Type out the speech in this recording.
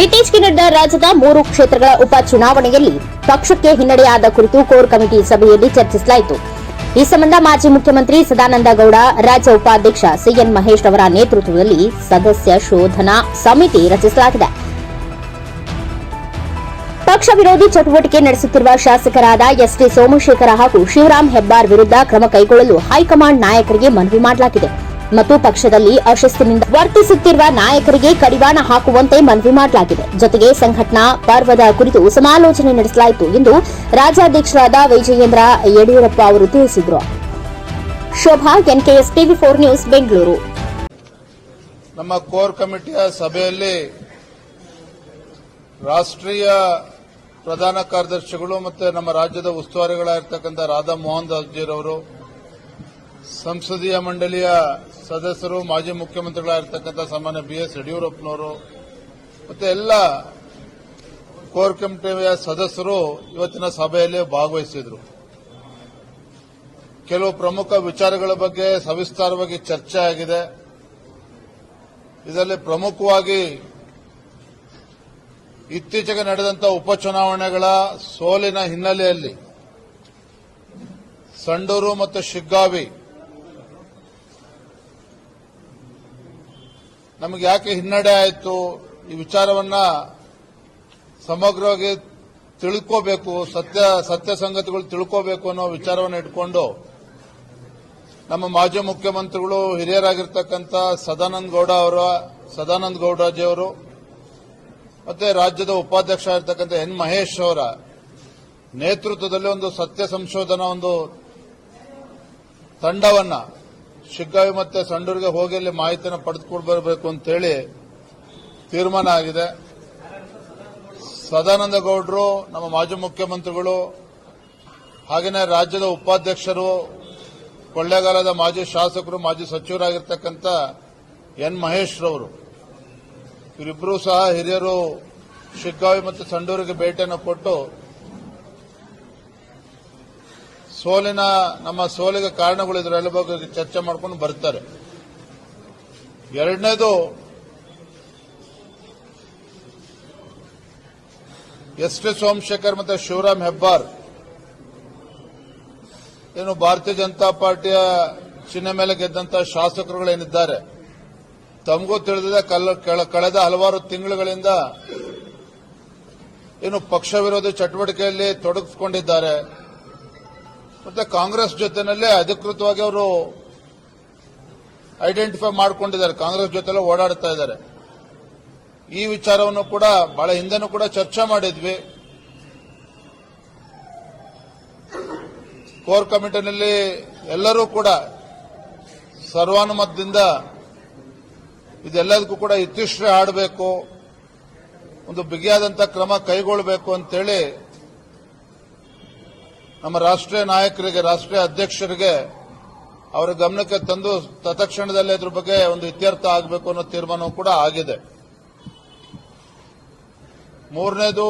ಇತ್ತೀಚೆಗೆ ನಡೆದ ರಾಜ್ಯದ ಮೂರು ಕ್ಷೇತ್ರಗಳ ಉಪ ಚುನಾವಣೆಯಲ್ಲಿ ಪಕ್ಷಕ್ಕೆ ಹಿನ್ನಡೆಯಾದ ಕುರಿತು ಕೋರ್ ಕಮಿಟಿ ಸಭೆಯಲ್ಲಿ ಚರ್ಚಿಸಲಾಯಿತು. ಈ ಸಂಬಂಧ ಮಾಜಿ ಮುಖ್ಯಮಂತ್ರಿ ಸದಾನಂದ ಗೌಡ, ರಾಜ್ಯ ಉಪಾಧ್ಯಕ್ಷ ಸಿಎನ್ ಮಹೇಶ್ ಅವರ ನೇತೃತ್ವದಲ್ಲಿ ಸದಸ್ಯ ಶೋಧನಾ ಸಮಿತಿ ರಚಿಸಲಾಗಿದೆ. ಪಕ್ಷ ವಿರೋಧಿ ಚಟುವಟಿಕೆ ನಡೆಸುತ್ತಿರುವ ಶಾಸಕರಾದ ಎಸ್ಟಿ ಸೋಮಶೇಖರ ಹಾಗೂ ಶಿವರಾಮ್ ಹೆಬ್ಬಾರ್ ವಿರುದ್ಧ ಕ್ರಮ ಕೈಗೊಳ್ಳಲು ಹೈಕಮಾಂಡ್ ನಾಯಕರಿಗೆ ಮನವಿ ಮಾಡಲಾಗಿದೆ. ಮತ್ತು ಪಕ್ಷದಲ್ಲಿ ಅಶಿಸ್ತಿನಿಂದ ವರ್ತಿಸುತ್ತಿರುವ ನಾಯಕರಿಗೆ ಕಡಿವಾಣ ಹಾಕುವಂತೆ ಮನವಿ ಮಾಡಲಾಗಿದೆ. ಜೊತೆಗೆ ಸಂಘಟನಾ ಪರ್ವದ ಕುರಿತು ಸಮಾಲೋಚನೆ ನಡೆಸಲಾಯಿತು ಎಂದು ರಾಜ್ಯಾಧ್ಯಕ್ಷರಾದ ವಿಜಯೇಂದ್ರ ಯಡಿಯೂರಪ್ಪ ಅವರು ತಿಳಿಸಿದರು. Shobha, NKS TV four news, Bengaluru. ನಮ್ಮ ಕೋರ್ ಕಮಿಟಿಯ ಸಭೆಯಲ್ಲಿ ರಾಷ್ಟ್ರೀಯ ಪ್ರಧಾನ ಕಾರ್ಯದರ್ಶಿಗಳು ಮತ್ತು ನಮ್ಮ ರಾಜ್ಯದ ಉಸ್ತುವಾರಿಗಳಾಗಿರ್ತಕ್ಕಂಥ ರಾಧಾ ಮೋಹನ್ ದಾಸ್ಜಿರವರು ಸಂಸದೀಯ ಮಂಡಳಿಯ ಸದಸ್ಯರು, ಮಾಜಿ ಮುಖ್ಯಮಂತ್ರಿಗಳಾಗಿರ್ತಕ್ಕಂಥ ಸಾಮಾನ್ಯ ಬಿ ಎಸ್ ಯಡಿಯೂರಪ್ಪನವರು ಮತ್ತು ಎಲ್ಲ ಕೋರ್ ಕಮಿಟಿಯ ಸದಸ್ಯರು ಇವತ್ತಿನ ಸಭೆಯಲ್ಲಿ ಭಾಗವಹಿಸಿದರು. ಕೆಲವು ಪ್ರಮುಖ ವಿಚಾರಗಳ ಬಗ್ಗೆ ಸವಿಸ್ತಾರವಾಗಿ ಚರ್ಚೆ ಆಗಿದೆ. ಇದರಲ್ಲಿ ಪ್ರಮುಖವಾಗಿ ಇತ್ತೀಚೆಗೆ ನಡೆದಂತ ಉಪಚುನಾವಣೆಗಳ ಸೋಲಿನ ಹಿನ್ನೆಲೆಯಲ್ಲಿ ಸಂಡೂರು ಮತ್ತು ಶಿಗ್ಗಾವಿ ನಮಗೆ ಯಾಕೆ ಹಿನ್ನಡೆ ಆಯಿತು? ಈ ವಿಚಾರವನ್ನ ಸಮಗ್ರವಾಗಿ ತಿಳ್ಕೋಬೇಕು, ಸತ್ಯ ಸತ್ಯ ಸಂಗತಿಗಳು ತಿಳ್ಕೋಬೇಕು ಅನ್ನೋ ವಿಚಾರವನ್ನು ಇಟ್ಕೊಂಡು ನಮ್ಮ ಮಾಜಿ ಮುಖ್ಯಮಂತ್ರಿಗಳು, ಹಿರಿಯರಾಗಿರ್ತಕ್ಕಂಥ ಸದಾನಂದ ಗೌಡ ಅವರ, ಸದಾನಂದ ಗೌಡಜಿ ಅವರು, ಮತ್ತೆ ರಾಜ್ಯದ ಉಪಾಧ್ಯಕ್ಷ ಆಗಿರ್ತಕ್ಕಂಥ ಎನ್ ಮಹೇಶ್ ಅವರ ನೇತೃತ್ವದಲ್ಲಿ ಒಂದು ಸತ್ಯ ಸಂಶೋಧನಾ ಒಂದು ತಂಡವನ್ನ ಶಿಗ್ಗಾವಿ ಮತ್ತೆ ಸಂಡೂರಿಗೆ ಹೋಗಿ ಅಲ್ಲಿ ಮಾಹಿತಿಯನ್ನು ಪಡೆದುಕೊಂಡು ಬರಬೇಕು ಅಂತೇಳಿ ತೀರ್ಮಾನ ಆಗಿದೆ. ಸದಾನಂದ ಗೌಡರು ನಮ್ಮ ಮಾಜಿ ಮುಖ್ಯಮಂತ್ರಿಗಳು ಹಾಗೆಯೇ ರಾಜ್ಯದ ಉಪಾಧ್ಯಕ್ಷರು, ಕೊಳ್ಳೇಗಾಲದ ಮಾಜಿ ಶಾಸಕರು, ಮಾಜಿ ಸಚಿವರಾಗಿರ್ತಕ್ಕಂಥ ಎನ್ ಮಹೇಶ್ ರವರು. ಇವರಿಬ್ಬರೂ ಸಹ ಹಿರಿಯರು ಶಿಗ್ಗಾವಿ ಮತ್ತು ಸಂಡೂರಿಗೆ ಭೇಟಿಯನ್ನು ಕೊಟ್ಟು ಸೋಲಿನ ನಮ್ಮ ಸೋಲಿಗೆ ಕಾರಣಗಳು ಇದರೆಲ್ಲ ಬಗ್ಗೆ ಚರ್ಚೆ ಮಾಡ್ಕೊಂಡು ಬರ್ತಾರೆ. ಎರಡನೇದು, ಎಸ್ ಟಿ ಸೋಮಶೇಖರ್ ಮತ್ತು ಶಿವರಾಮ್ ಹೆಬ್ಬಾರ್. ಏನು ಭಾರತೀಯ ಜನತಾ ಪಾರ್ಟಿಯ ಚಿಹ್ನೆ ಮೇಲೆ ಗೆದ್ದಂತ ಶಾಸಕರುಗಳೇನಿದ್ದಾರೆ ತಮಗೂ ತಿಳಿದಿದೆ ಕಳೆದ ಹಲವಾರು ತಿಂಗಳುಗಳಿಂದ ಏನು ಪಕ್ಷ ವಿರೋಧಿ ಚಟುವಟಿಕೆಯಲ್ಲಿ ತೊಡಗಿಸಿಕೊಂಡಿದ್ದಾರೆ. ಮತ್ತೆ ಕಾಂಗ್ರೆಸ್ ಜೊತೆನಲ್ಲೇ ಅಧಿಕೃತವಾಗಿ ಅವರು ಐಡೆಂಟಿಫೈ ಮಾಡಿಕೊಂಡಿದ್ದಾರೆ. ಕಾಂಗ್ರೆಸ್ ಜೊತೆಲ್ಲ ಓಡಾಡ್ತಾ ಇದ್ದಾರೆ. ಈ ವಿಚಾರವನ್ನು ಕೂಡ ಬಹಳ ಹಿಂದೆನೂ ಕೂಡ ಚರ್ಚೆ ಮಾಡಿದ್ವಿ. ಕೋರ್ ಕಮಿಟಿನಲ್ಲಿ ಎಲ್ಲರೂ ಕೂಡ ಸರ್ವಾನುಮತದಿಂದ ಇದೆಲ್ಲದಕ್ಕೂ ಕೂಡ ಇತಿಶ್ರೇ ಆಡಬೇಕು. ಒಂದು ಬಿಗಿಯಾದಂಥ ಕ್ರಮ ಕೈಗೊಳ್ಳಬೇಕು ಅಂತೇಳಿ ನಮ್ಮ ರಾಷ್ಟ್ರೀಯ ನಾಯಕರಿಗೆ, ರಾಷ್ಟ್ರೀಯ ಅಧ್ಯಕ್ಷರಿಗೆ ಅವರ ಗಮನಕ್ಕೆ ತಂದು ತತ್ಕ್ಷಣದಲ್ಲೇ ಇದ್ರ ಬಗ್ಗೆ ಒಂದು ಇತ್ಯರ್ಥ ಆಗಬೇಕು ಅನ್ನೋ ತೀರ್ಮಾನವೂ ಕೂಡ ಆಗಿದೆ. ಮೂರನೇದು